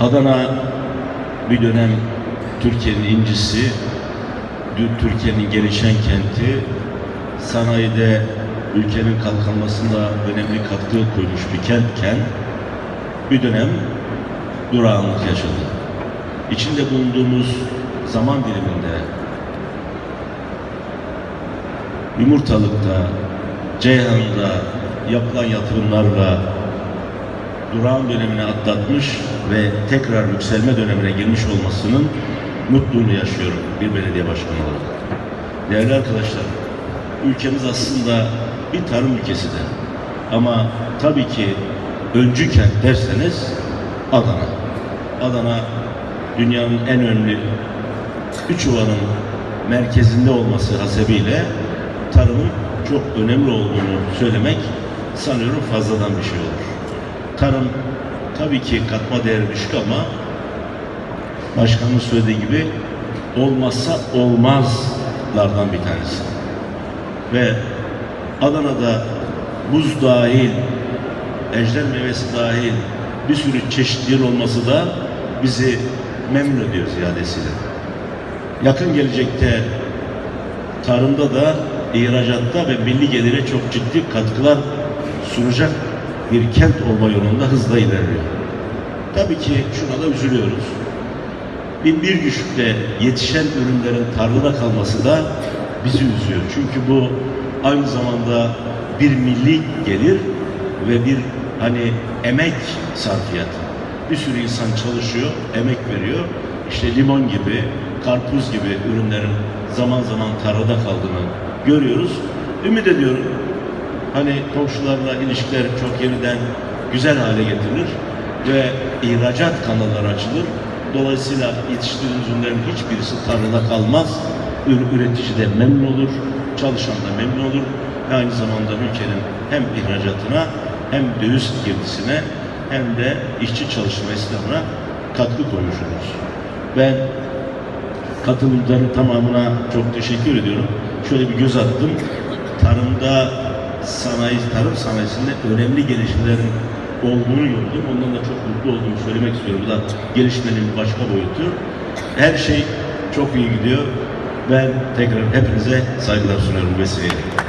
Adana bir dönem Türkiye'nin incisi, Türkiye'nin gelişen kenti, sanayide ülkenin kalkınmasında önemli katkı koymuş bir kentken bir dönem durağanlık yaşadı. İçinde bulunduğumuz zaman diliminde Yumurtalık'ta, Ceyhan'da yapılan yatırımlarla durağan dönemini atlatmış ve tekrar yükselme dönemine girmiş olmasının mutluluğunu yaşıyorum bir belediye başkanı olarak. Değerli arkadaşlar, ülkemiz aslında bir tarım ülkesidir. Ama tabii ki öncü kent derseniz Adana. Adana dünyanın en önemli üç ovanın merkezinde olması hasebiyle tarımın çok önemli olduğunu söylemek sanıyorum fazladan bir şey olur. Tarım tabii ki katma değeri düşük ama başkanın söylediği gibi olmazsa olmazlardan bir tanesi. Ve Adana'da buz dahil, ejder meyvesi dahil bir sürü çeşitliğin olması da bizi memnun ediyor ziyadesiyle. Yakın gelecekte tarımda da ihracatta ve milli gelire çok ciddi katkılar sunacak bir kent olma yolunda hızla ilerliyor. Tabii ki şuna da üzülüyoruz. Bin bir güçlükte yetişen ürünlerin tarlada kalması da bizi üzüyor. Çünkü bu aynı zamanda bir milli gelir ve bir hani emek sarfiyatı. Bir sürü insan çalışıyor, emek veriyor. İşte limon gibi, karpuz gibi ürünlerin zaman zaman tarlada kaldığını görüyoruz. Ümit ediyorum hani komşularla ilişkiler çok yeniden güzel hale getirilir ve ihracat kanalları açılır. Dolayısıyla yetiştirdiğimiz ürünlerin hiçbirisi tarlada kalmaz. Ür- Üretici de memnun olur, çalışan da memnun olur ve aynı zamanda ülkenin hem ihracatına hem döviz girdisine hem de işçi çalışma istihdamına katkı koymuş oluruz. Ben katılımcıların tamamına çok teşekkür ediyorum. Şöyle bir göz attım. Tarımda sanayi, tarım sanayisinde önemli gelişmelerin olduğunu gördüm. Ondan da çok mutlu olduğumu söylemek istiyorum. Bu da gelişmenin başka boyutu. Her şey çok iyi gidiyor. Ben tekrar hepinize saygılar sunuyorum vesileyle.